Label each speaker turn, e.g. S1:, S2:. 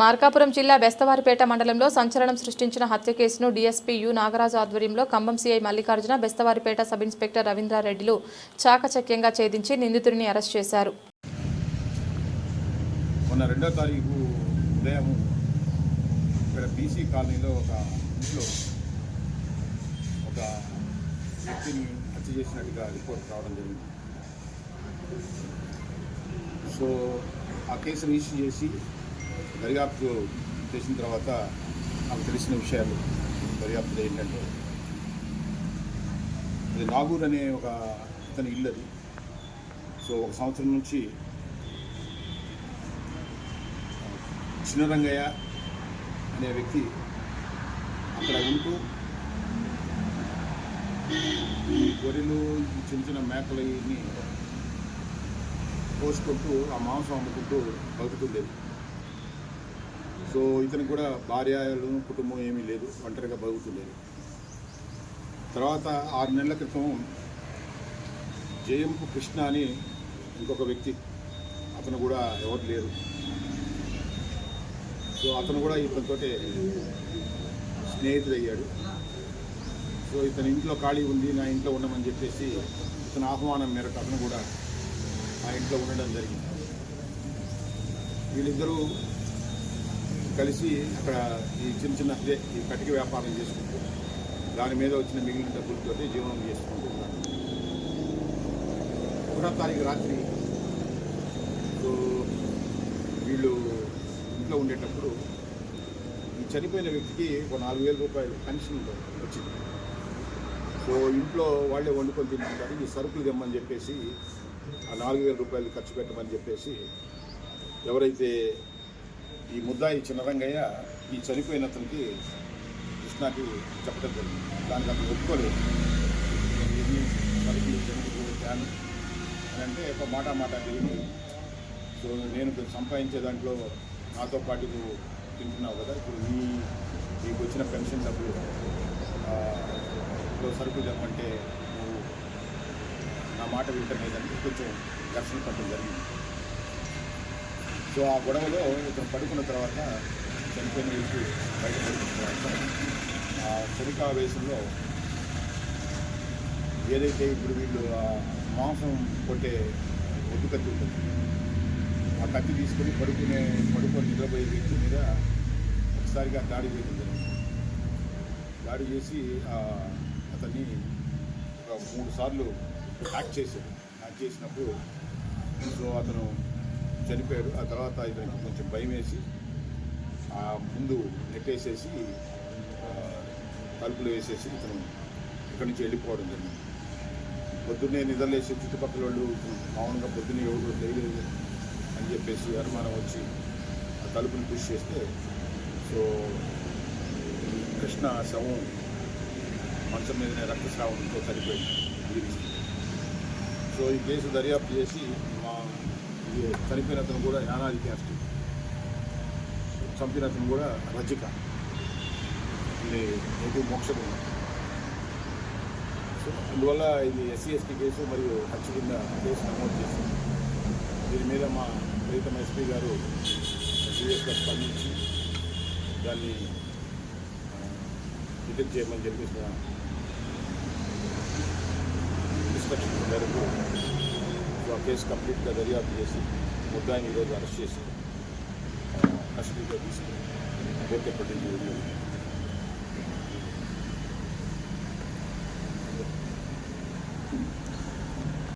S1: మార్కాపురం జిల్లా బెస్తవారిపేట మండలంలో సంచలనం సృష్టించిన హత్య కేసును డీఎస్పీ యు. నాగరాజు ఆధ్వర్యంలో Khammam CI Mallikarjuna Bestavaripeta sub inspector రవీంద్రారెడ్డిలు చాకచక్యంగా ఛేదించి నిందితుడిని అరెస్ట్ చేశారు.
S2: మొన్న రెండో తారీఖు ఉదయం ఇక్కడ బీసీ కాలనీలో ఒక ఇంట్లో ఒక వ్యక్తిని హత్య చేసినట్టుగా రిపోర్ట్ రావడం జరిగింది. సో ఆ కేసు రిజిస్టర్ చేసి దర్యాప్తు చేసిన తర్వాత నాకు తెలిసిన విషయాలు దర్యాప్తులో ఏంటంటే అది నాగూర్ అనే ఒక అతని ఇల్లు అది. సో ఒక సంవత్సరం నుంచి చిన్న రంగయ్య అనే వ్యక్తి అక్కడ ఉంటూ ఈ గొర్రెలు ఈ చిన్న చిన్న మేకలని కోసుకుంటూ ఆ మాంసం అమ్ముకుంటూ బతుకుతుండేది. సో ఇతనికి కూడా భార్యలు కుటుంబం ఏమీ లేదు ఒంటరిగా బతుకుతులేదు. తర్వాత ఆరు నెలల క్రితం జయంపు కృష్ణ అని ఇంకొక వ్యక్తి అతను కూడా ఎవరు లేరు. సో అతను కూడా ఇతనితో స్నేహితుడయ్యాడు. సో ఇతని ఇంట్లో ఖాళీ ఉంది నా ఇంట్లో ఉండమని చెప్పేసి ఇతని ఆహ్వానం మేరకు అతను కూడా ఆ ఇంట్లో ఉండడం జరిగింది. వీళ్ళిద్దరూ కలిసి అక్కడ ఈ చిన్న చిన్న ఇదే ఈ కటిక వ్యాపారం చేసుకుంటూ దాని మీద వచ్చిన మిగిలిన డబ్బులతో జీవనం చేసుకుంటూ ఉన్నారు ఒకటో తారీఖు రాత్రి వీళ్ళు ఇంట్లో ఉండేటప్పుడు ఈ చనిపోయిన వ్యక్తికి ఒక నాలుగు వేల రూపాయలు పెన్షన్ వచ్చింది. సో ఇంట్లో వాళ్ళే వండుకొని తింటుంటారు ఈ సరుకులు తెమ్మని చెప్పేసి ఆ నాలుగు వేల రూపాయలు ఖర్చు పెట్టమని చెప్పేసి ఎవరైతే ఈ ముద్దాయి చిన్నరంగయ్య ఈ చనిపోయిన అతనికి కృష్ణాకి చెప్పడం జరిగింది. దానికి అతను ఒప్పుకోలేదు. నేను చనిపోయాను అని అంటే ఒక మాట మాట తిరిగి సో నేను సంపాదించే దాంట్లో నాతో పాటు నువ్వు తింటున్నావు కదా ఇప్పుడు నీ నీకు వచ్చిన పెన్షన్ డబ్బులు ఇప్పుడు సరుకులు చెప్పంటే నువ్వు నా మాట వింటలేదని కొంచెం ఘర్షణ పడడం జరిగింది. సో ఆ గొడవలో ఇతను పడుకున్న తర్వాత చనిపోయిన వ్యక్తి బయట పడుకున్న తర్వాత ఆ చలికావేశంలో ఏదైతే ఇప్పుడు వీళ్ళు ఆ మాంసం కొట్టే ఒడ్డు కత్తి ఉంటుంది ఆ కత్తి తీసుకొని పడుకునే పడుకొని నిద్రపోయే వ్యక్తి మీద ఒకసారిగా దాడి చేయడం జరిగింది. దాడి చేసి అతన్ని ఒక మూడు సార్లు హ్యాక్ చేశాడు. హ్యాక్ చేసినప్పుడు సో అతను చనిపోయాడు ఆ తర్వాత ఇతనికి కొంచెం భయం వేసి ఆ ముందు నెట్టేసేసి తలుపులు వేసేసి ఇతను ఇక్కడి నుంచి వెళ్ళిపోవడం జరిగింది. పొద్దున్నే నిద్రలేసి చుట్టుపక్కల వాళ్ళు మామూలుగా పొద్దున్నే ఎవరు లేలేదు అని చెప్పేసి అనుమానం వచ్చి ఆ తలుపుని పుష్ చేస్తే సో కృష్ణ శవం మంచం మీదనే రక్తస్రావంతో చనిపోయింది. సో ఈ కేసు దర్యాప్తు చేసి చనిపోయిన అతను కూడా యానాది క్యాస్ట్. చంపిన అతను కూడా రజిక. ఇది నేటివ్ మోక్షం సో అందువల్ల ఇది ఎస్సీ ఎస్టీ కేసు మరియు హత్య కింద కేసు నమోదు చేసి దీని మీద మా ప్రీతం ఎస్పీ గారు సీరియస్గా స్పందించి దాన్ని డిటెక్ట్ చేయమని చెప్పేసిన ఇన్స్ట్రక్షన్ మేరకు కేసు కంప్లీట్గా దర్యాప్తు చేసి ముద్దాయిని ఈరోజు అరెస్ట్ చేసి కస్టడీగా తీసుకుని కోర్టు ఎప్పటి నుంచి